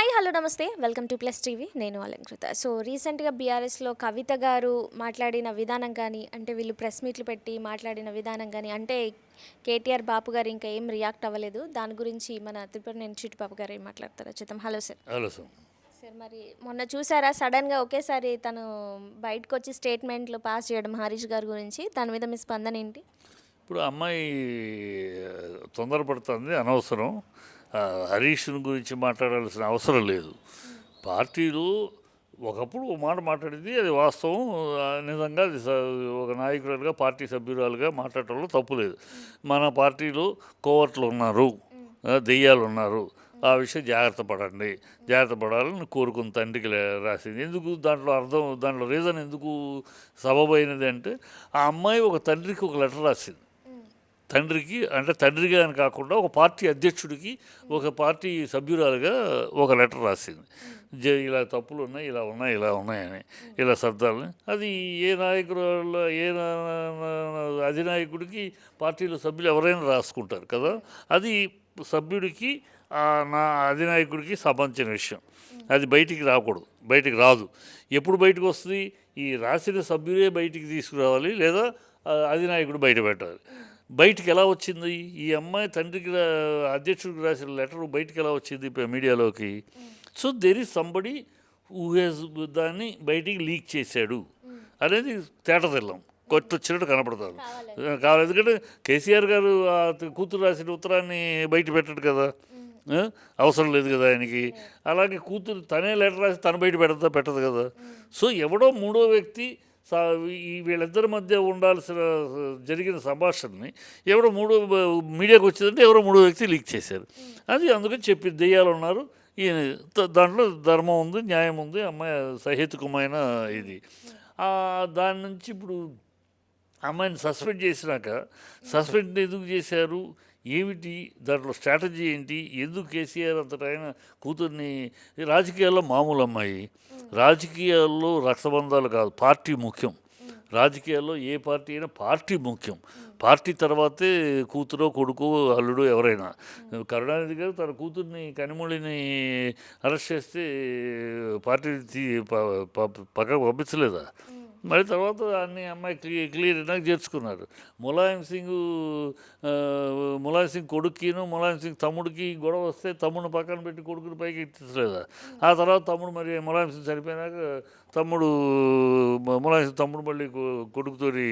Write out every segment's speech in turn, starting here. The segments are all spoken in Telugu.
హాయ్ హలో నమస్తే. Welcome to plus TV. నేను అలంకృత. సో రీసెంట్గా బీఆర్ఎస్లో కవిత గారు మాట్లాడిన విధానం కానీ అంటే వీళ్ళు ప్రెస్ మీట్లు పెట్టి మాట్లాడిన విధానం కానీ అంటే కేటీఆర్ బాపు గారు ఇంకా ఏం రియాక్ట్ అవ్వలేదు. దాని గురించి మన తిరుపతి నేను చిట్టుబాబు గారు ఏం మాట్లాడతారో చూద్దాం. Hello sir. Hello sir. Sir మరి మొన్న చూసారా? సడన్గా ఒకేసారి తను బయటకు వచ్చి స్టేట్మెంట్లు పాస్ చేయడం హరీష్ గారి గురించి. దాని మీద మీ స్పందన ఏంటి? ఇప్పుడు అమ్మాయి తొందరపడుతుంది అనవసరం. హరీష్ను గురించి మాట్లాడాల్సిన అవసరం లేదు. పార్టీలు ఒకప్పుడు ఒక మాట మాట్లాడింది అది వాస్తవం. నిజంగా అది ఒక నాయకురాలుగా పార్టీ సభ్యురాలుగా మాట్లాడటంలో తప్పు లేదు. మన పార్టీలో కోవట్లు ఉన్నారు దెయ్యాలు ఉన్నారు. ఆ విషయం జాగ్రత్త పడండి. జాగ్రత్త పడాలని కోరుకున్న తండ్రికి లే- రాసింది. ఎందుకు దాంట్లో అర్థం దాంట్లో రీజన్ ఎందుకు సబబైనది అంటే ఆ అమ్మాయి ఒక తండ్రికి ఒక లెటర్ రాసింది. తండ్రికి అంటే తండ్రిగా అని కాకుండా ఒక పార్టీ అధ్యక్షుడికి ఒక పార్టీ సభ్యురాలుగా ఒక లెటర్ రాసింది. జ ఇలా తప్పులు ఉన్నాయి ఇలా ఉన్నాయి ఇలా ఉన్నాయని ఇలా సర్దాలని. అది ఏ నాయకుడు ఏ అధినాయకుడికి పార్టీలో సభ్యులు ఎవరైనా రాసుకుంటారు కదా. అది సభ్యుడికి నా అధినాయకుడికి సంబంధించిన విషయం. అది బయటికి రాకూడదు బయటికి రాదు. ఎప్పుడు బయటకు వస్తుంది? ఈ రాసిన సభ్యులే బయటికి తీసుకురావాలి లేదా అధినాయకుడు బయట పెట్టాలి. బయటికి ఎలా వచ్చింది? ఈ అమ్మాయి తండ్రికి రా- అధ్యక్షుడికి రాసిన లెటర్ బయటికి ఎలా వచ్చింది మీడియాలోకి? So there is somebody who has దాన్ని బయటికి లీక్ చేశాడు అనేది తేటతెల్లం. కొత్త వచ్చినట్టు కనపడతారు. కావాలి. ఎందుకంటే కేసీఆర్ గారు కూతురు రాసిన ఉత్తరాన్ని బయట పెట్టాడు కదా? అవసరం లేదు కదా ఆయనకి. అలాగే కూతురు తనే లెటర్ రాసి తన బయట పెడతా పెట్టదు కదా. సో ఎవడో మూడో వ్యక్తి సా- ఈ వీళ్ళిద్దరి మధ్య ఉండాల్సిన జరిగిన సంభాషణని ఎవరో మూడో మీడియాకి వచ్చిందంటే ఎవరో మూడో వ్యక్తి లీక్ చేశారు. అది అందుకని చెప్పి దెయ్యాలు ఉన్నారు. ఈయన దాంట్లో ధర్మం ఉంది న్యాయం ఉంది అమ్మాయి సహేతుకమైన ఇది. దాని నుంచి ఇప్పుడు అమ్మాయిని సస్పెండ్ చేసినాక సస్పెండ్ ఎందుకు చేశారు? ఏమిటి? దాంట్లో స్ట్రాటజీ ఏంటి? ఎందుకు కేసీఆర్ అంతట ఆయన కూతుర్ని? రాజకీయాల్లో మామూలు అమ్మాయి. రాజకీయాల్లో రక్తబంధాలు కాదు పార్టీ ముఖ్యం. రాజకీయాల్లో ఏ పార్టీ అయినా పార్టీ ముఖ్యం. పార్టీ తర్వాతే కూతురో కొడుకు అల్లుడు ఎవరైనా. కరుణానిధి గారు తన కూతుర్ని కనిమూళిని అరెస్ట్ చేస్తే పార్టీ పక్కకు పంపించలేదా? మరి తర్వాత అన్ని అమ్మాయి క్లియర్ క్లియర్ నాకు చేర్చుకున్నారు. ములాయం సింగ్ ములాయం సింగ్ కొడుకుకిను ములాయం సింగ్ తమ్ముడికి గొడవ వస్తే తమ్ముడిని పక్కన పెట్టి కొడుకుని పైకి ఎత్తించలేదా ఆ తర్వాత తమ్ముడు మరి ములాయం సింగ్ చనిపోయినాక తమ్ముడు ములాయం సింగ్ తమ్ముడు మళ్ళీ కొడుకుతోటి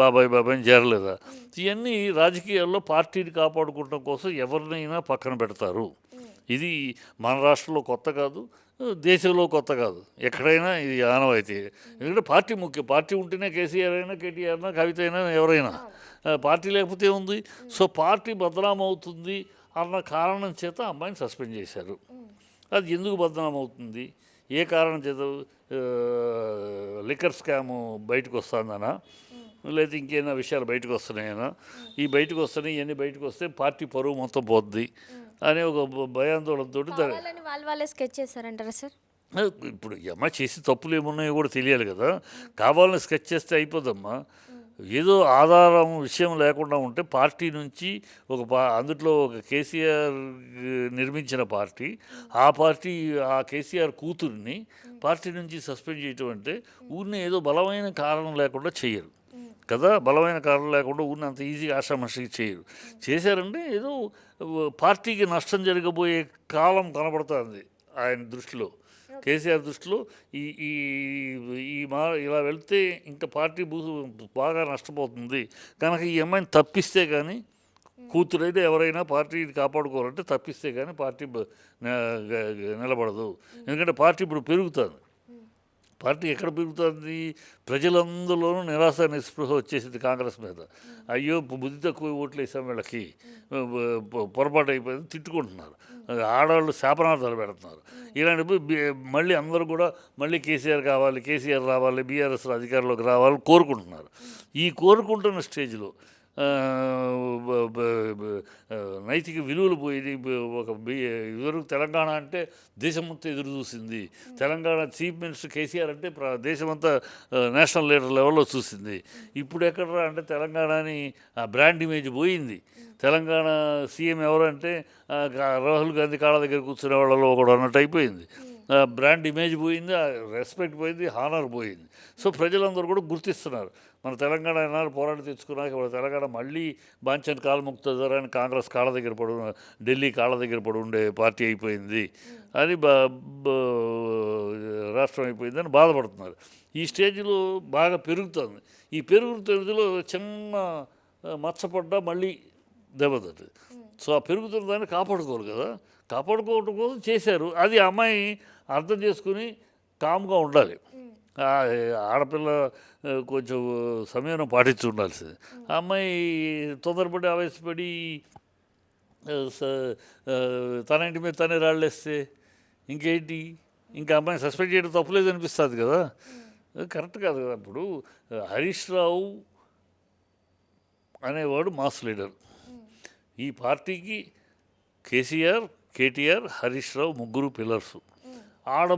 బాబాయ్ బాబాయ్ అని చేరలేదా? ఇవన్నీ రాజకీయాల్లో పార్టీని కాపాడుకోవడం కోసం ఎవరినైనా పక్కన పెడతారు. ఇది మన రాష్ట్రంలో కొత్త కాదు దేశంలో కొత్త కాదు. ఎక్కడైనా ఇది ఆనవాయితీ. ఎందుకంటే పార్టీ ముఖ్యం. పార్టీ ఉంటేనే కేసీఆర్ అయినా కేటీఆర్ అయినా కవిత అయినా ఎవరైనా. పార్టీ లేకపోతే ఉంది సో పార్టీ బదనామవుతుంది అన్న కారణం చేత అమ్మాయిని సస్పెండ్ చేశారు. అది ఎందుకు బదనామవుతుంది? ఏ కారణం చేత? లిక్కర్ స్కామ్ బయటకు వస్తుందనా? లేదా ఇంకేమైనా విషయాలు బయటకు వస్తున్నాయనా ఈ బయటకు వస్తున్నాయి ఇవన్నీ బయటకు వస్తే పార్టీ పరువు మొత్తం పోద్ది అనే ఒక భయాందోళనతో కావాలని వాళ్ళు వాళ్ళే స్కెచ్ చేశారంటారా సార్? ఇప్పుడు ఈ అమ్మాయి చేసి తప్పులు ఏమున్నాయో కూడా తెలియాలి కదా. కావాలని స్కెచ్ చేస్తే అయిపోదమ్మా. ఏదో ఆధారం విషయం లేకుండా ఉంటే పార్టీ నుంచి ఒక పా అందులో ఒక కేసీఆర్ నిర్మించిన పార్టీ ఆ పార్టీ ఆ కేసీఆర్ కూతుర్ని పార్టీ నుంచి సస్పెండ్ చేయటం అంటే ఊరిని ఏదో బలమైన కారణం లేకుండా చేయరు. కదా బలమైన కారణం లేకుండా ఊరిని అంత ఈజీగా ఆషామాషికి చేయరు. చేశారంటే ఏదో పార్టీకి నష్టం జరగబోయే కాలం కనబడుతుంది ఆయన దృష్టిలో. కేసీఆర్ దృష్టిలో ఈ ఈ ఈ మా ఇలా వెళ్తే ఇంకా పార్టీ బాగా నష్టపోతుంది. కనుక ఈ అమ్మాయిని తప్పిస్తే కానీ కూతురైతే ఎవరైనా పార్టీని కాపాడుకోవాలంటే తప్పిస్తే కానీ పార్టీ నిలబడదు. ఎందుకంటే పార్టీ ఇప్పుడు పెరుగుతుంది. పార్టీ ఎక్కడ పెరుగుతుంది? ప్రజలందరిలోనూ నిరాశ నిస్పృహ వచ్చేసింది కాంగ్రెస్ మీద. అయ్యో బుద్ధి తక్కువ ఓట్లు వేసాం వీళ్ళకి పొరపాటు అయిపోయింది తిట్టుకుంటున్నారు. ఆడవాళ్ళు శాపనార్థాలు పెడుతున్నారు. ఇలాంటి మళ్ళీ అందరూ కూడా మళ్ళీ కేసీఆర్ కావాలి కేసీఆర్ రావాలి బీఆర్ఎస్ అధికారంలోకి రావాలని కోరుకుంటున్నారు. ఈ కోరుకుంటున్న స్టేజ్లో నైతిక విలువలు పోయింది ఒక ఇదివరకు తెలంగాణ అంటే దేశమంతా ఎదురు చూసింది. తెలంగాణ చీఫ్ మినిస్టర్ కేసీఆర్ అంటే దేశమంతా నేషనల్ లీడర్ లెవెల్లో చూసింది. ఇప్పుడు ఎక్కడ అంటే తెలంగాణని ఆ బ్రాండ్ ఇమేజ్ పోయింది. తెలంగాణ సీఎం ఎవరంటే రాహుల్ గాంధీ కాళ్ళ దగ్గర కూర్చునే వాళ్ళలో ఒకడు అన్నట్టు అయిపోయింది. ఆ బ్రాండ్ ఇమేజ్ పోయింది ఆ రెస్పెక్ట్ పోయింది హానర్ పోయింది. సో ప్రజలందరూ కూడా గుర్తిస్తున్నారు. మన తెలంగాణ ఎన్నాళ్ళు పోరాడి తెచ్చుకున్నాక ఇప్పుడు తెలంగాణ మళ్ళీ బాంచన్ కాలముక్త అని కాంగ్రెస్ కాళ్ళ దగ్గర పడు ఢిల్లీ కాళ్ళ దగ్గర పడి ఉండే పార్టీ అయిపోయింది. అని రాష్ట్రం అయిపోయిందని బాధపడుతున్నారు. ఈ స్టేజ్లో బాగా పెరుగుతుంది. ఈ పెరుగుతున్నదిలో చిన్న మచ్చపడ్డా మళ్ళీ దెబ్బతది సో ఆ పెరుగుతున్న దాన్ని కాపాడుకోవాలి కదా. కాపాడుకోవటం కోసం చేశారు. అది అమ్మాయి అర్థం చేసుకుని కామ్గా ఉండాలి. ఆడపిల్ల కొంచెం సమయం పాటించి ఉండాల్సింది. ఆ అమ్మాయి తొందరపడి ఆవేశపడి తన ఇంటి మీద తనే రాళ్ళేస్తే ఇంకేంటి? ఇంకా అమ్మాయిని సస్పెండ్ చేయడం తప్పులేదు అనిపిస్తుంది కదా కరెక్ట్ కాదు కదా. ఇప్పుడు హరీష్ రావు అనేవాడు మాస్ లీడర్. ఈ పార్టీకి కేసీఆర్ కేటీఆర్ హరీష్ రావు ముగ్గురు పిల్లర్స్. ఆడ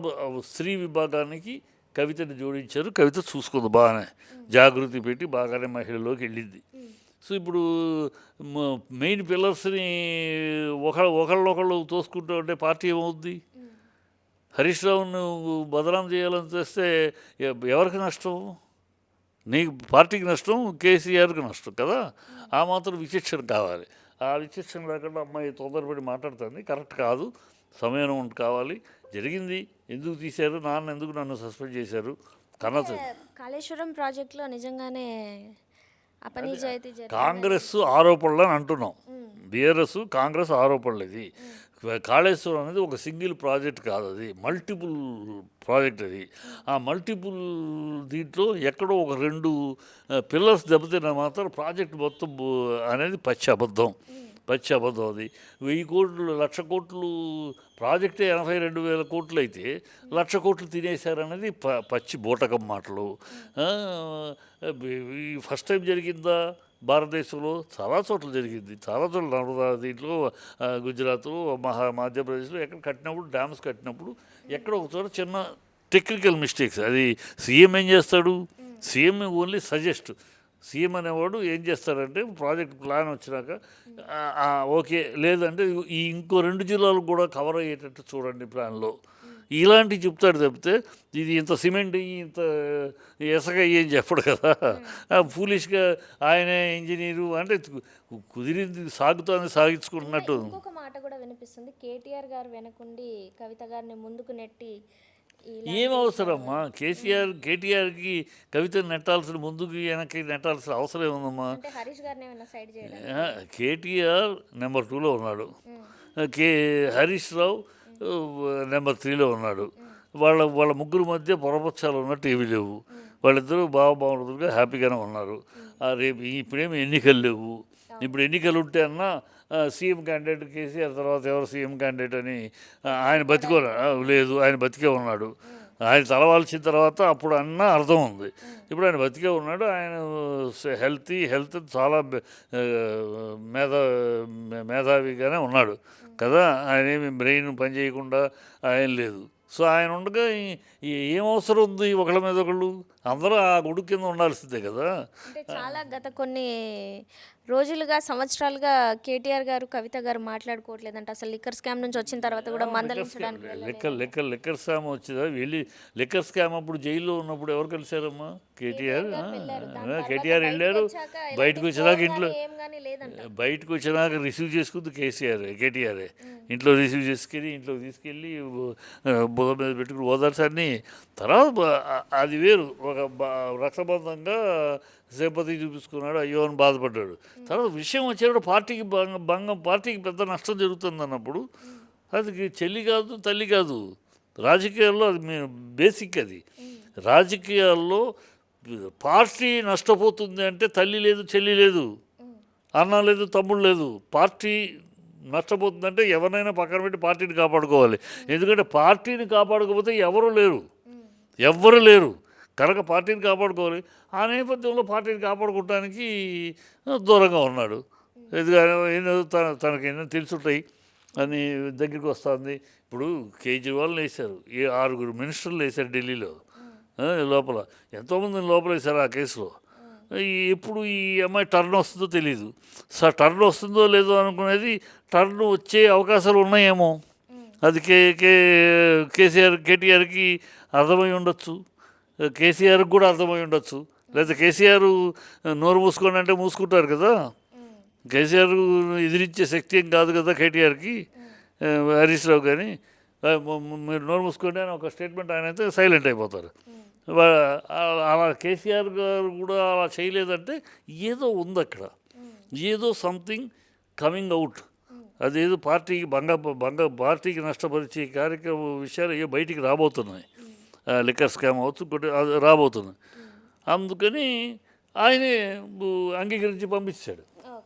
స్త్రీ విభాగానికి కవితని జోడించారు. కవిత చూసుకుంది బాగానే. జాగృతి పెట్టి బాగానే మహిళలోకి వెళ్ళింది. సో ఇప్పుడు మెయిన్ పిల్లర్స్ని ఒక ఒకళ్ళొకళ్ళు తోసుకుంటూ ఉంటే పార్టీ ఏమవుద్ది? హరీష్ రావును బదనాం చేయాలని చేస్తే ఎవరికి నష్టం? నీకు పార్టీకి నష్టం కేసీఆర్కి నష్టం కదా? ఆ మాత్రం విచక్షణ కావాలి. ఆ విచక్షణ లేకుండా అమ్మాయి తొందరపడి మాట్లాడుతుంది. కరెక్ట్ కాదు. సమయం ఉండి కావాలి. జరిగింది. ఎందుకు తీశారు? నాన్న ఎందుకు నన్ను సస్పెండ్ చేశారు? కన్నత కాళేశ్వరం ప్రాజెక్టులో నిజంగానే అపనిజాయితీ కాంగ్రెస్ ఆరోపణలు అని అంటున్నాం బీఆర్ఎస్ కాంగ్రెస్ ఆరోపణలు ఇది కాళేశ్వరం అనేది ఒక సింగిల్ ప్రాజెక్ట్ కాదు అది. మల్టిపుల్ ప్రాజెక్ట్ అది. ఆ మల్టిపుల్ దీంట్లో ఎక్కడో ఒక రెండు పిల్లర్స్ దెబ్బతిన్న మాత్రం ప్రాజెక్ట్ మొత్తం అనేది పచ్చి అబద్ధం. పచ్చి అది వెయ్యి కోట్లు లక్ష కోట్లు ప్రాజెక్టే ఎనభై రెండు వేల కోట్లు అయితే లక్ష కోట్లు తినేశారనేది ప పచ్చి బూటకం మాటలు. ఈ ఫస్ట్ టైం జరిగిందా భారతదేశంలో? చాలా చోట్ల జరిగింది. చాలా చోట్ల నర్మదా దీంట్లో గుజరాత్లో మహా మధ్యప్రదేశ్లో ఎక్కడ కట్టినప్పుడు డ్యామ్స్ కట్టినప్పుడు ఎక్కడ ఒక చోట చిన్న టెక్నికల్ మిస్టేక్స్. అది సీఎం ఏం చేస్తాడు? CM only suggest. సీఎం అనేవాడు ఏం చేస్తాడంటే ప్రాజెక్ట్ ప్లాన్ వచ్చినాక ఓకే లేదంటే ఈ ఇంకో రెండు జిల్లాలు కూడా కవర్ అయ్యేటట్టు చూడండి ప్లాన్లో. ఇలాంటివి చెప్తాడు తప్పితే ఇది ఇంత సిమెంట్ ఇంత ఇసుక అని చెప్పడు కదా. ఫూలిష్గా ఆయన ఇంజనీరు అంటే కుదిరింది సాగుతోంది సాగించుకుంటున్నట్టు. ఇంకొక మాట కూడా వినిపిస్తుంది. కేటీఆర్ గారు వెనకుండి కవిత గారిని ముందుకు నెట్టి ఏం అవసరమ్మా? కేసీఆర్ కేటీఆర్కి కవితను నెట్టాల్సిన ముందుకు వెనక్కి నెట్టాల్సిన అవసరం ఏముందమ్మా? కేటీఆర్ నెంబర్ టూలో ఉన్నాడు. కే హరీష్ రావు నెంబర్ త్రీలో ఉన్నాడు. వాళ్ళ వాళ్ళ ముగ్గురు మధ్య పొరపక్షాలు ఉన్నట్టు ఏమీ లేవు. వాళ్ళిద్దరూ బాగా హ్యాపీగానే ఉన్నారు. రేపు ఇప్పుడేమి ఎన్నికలు లేవు. ఇప్పుడు ఎన్నికలు ఉంటే అన్నా సీఎం క్యాండిడేట్ కేసీఆర్ తర్వాత ఎవరు సీఎం క్యాండిడేట్ అని ఆయన బతికో లేదు ఆయన బతికే ఉన్నాడు. ఆయన తలవాల్చిన తర్వాత అప్పుడు అన్న అర్థం ఉంది. ఇప్పుడు ఆయన బతికే ఉన్నాడు. ఆయన హెల్తీ హెల్త్ చాలా మేధా మేధావిగానే ఉన్నాడు. కదా? ఆయన ఏమి బ్రెయిన్ పని చేయకుండా ఆయన లేదు. సో ఆయన ఉండగా ఏం అవసరం ఉంది ఒకళ్ళ మీద ఒకళ్ళు? అందరూ ఆ గుడి కింద ఉండాల్సిందే కదా. అంటే చాలా గత కొన్ని రోజులుగా సంవత్సరాలుగా కేటీఆర్ గారు కవిత గారు మాట్లాడుకోవట్లేదంట. అసలు లిక్కర్ స్కామ్ నుంచి వచ్చిన తర్వాత కూడా మందలించడానికి. లెక్కర్ లెక్కర్ లెక్కర్ స్కామ్ వచ్చిందా? వెళ్ళి లెక్కర్ స్కామ్ అప్పుడు జైల్లో ఉన్నప్పుడు ఎవరు కలిశారమ్మా? కేటీఆర్? కేటీఆర్ వెళ్ళారు. బయటకు వచ్చినాక ఫోన్ ఇంట్లో బయటకు వచ్చినాక రిసీవ్ చేసుకుంది కేసీఆర్ కేటీఆర్. ఇంట్లో రిసీవ్ చేసుకెళ్ళి ఇంట్లో తీసుకెళ్ళి బుధ మీద పెట్టుకుని ఓదార్సాన్ని తర్వాత అది వేరు. ఒక రక్తబంధంగా సింపతి చూపించుకున్నాడు. అయ్యో అని బాధపడ్డాడు. తర్వాత విషయం వచ్చేటప్పుడు పార్టీకి భంగం భంగం పార్టీకి పెద్ద నష్టం జరుగుతుంది అన్నప్పుడు అది చెల్లి కాదు తల్లి కాదు. రాజకీయాల్లో అది మీ బేసిక్ అది. రాజకీయాల్లో పార్టీ నష్టపోతుంది అంటే తల్లి లేదు చెల్లి లేదు. అన్న లేదు తమ్ముడు లేదు. పార్టీ నష్టపోతుందంటే ఎవరినైనా పక్కన పెట్టి పార్టీని కాపాడుకోవాలి. ఎందుకంటే పార్టీని కాపాడుకోకపోతే ఎవరు లేరు. ఎవ్వరు లేరు. కనుక పార్టీని కాపాడుకోవాలి. ఆ నేపథ్యంలో పార్టీని కాపాడుకోవడానికి దూరంగా ఉన్నాడు. ఎదుగా తన తనకి ఏమైనా తెలుసుంటాయి అని దగ్గరికి వస్తుంది. ఇప్పుడు కేజ్రీవాల్ని వేశారు ఈ ఆరుగురు మినిస్టర్లు వేశారు ఢిల్లీలో. లోపల. ఎంతోమంది లోపల వేశారు ఆ కేసులో. ఎప్పుడు ఈ అమ్మాయి టర్న్ వస్తుందో తెలియదు సో టర్న్ వస్తుందో లేదో అనుకునేది టర్న్ వచ్చే అవకాశాలు ఉన్నాయేమో. అది కే కే కేసీఆర్ కేటీఆర్కి అర్థమై ఉండొచ్చు. కేసీఆర్కి కూడా అర్థమై ఉండొచ్చు. లేదా కేసీఆర్ నోరు మూసుకోండి అంటే మూసుకుంటారు కదా. కేసీఆర్ ఎదిరించే శక్తి ఏం కాదు కదా కేటీఆర్కి. హరీష్ రావు కానీ మీరు నోరు మూసుకోండి అని ఒక స్టేట్మెంట్ ఆయన అయితే సైలెంట్ అయిపోతారు. అలా కేసీఆర్ గారు కూడా అలా చేయలేదంటే ఏదో ఉంది అక్కడ. ఏదో సంథింగ్ కమింగ్ అవుట్. అదేదో పార్టీకి భంగ భంగ పార్టీకి నష్టపరిచే కార్యక్రమ విషయాలు ఏ బయటికి రాబోతున్నాయి. లిక్కర్ స్కామ్ అవచ్చు ఇంకోటి అది రాబోతున్నాయి అందుకని ఆయనే అంగీకరించి పంపించాడు.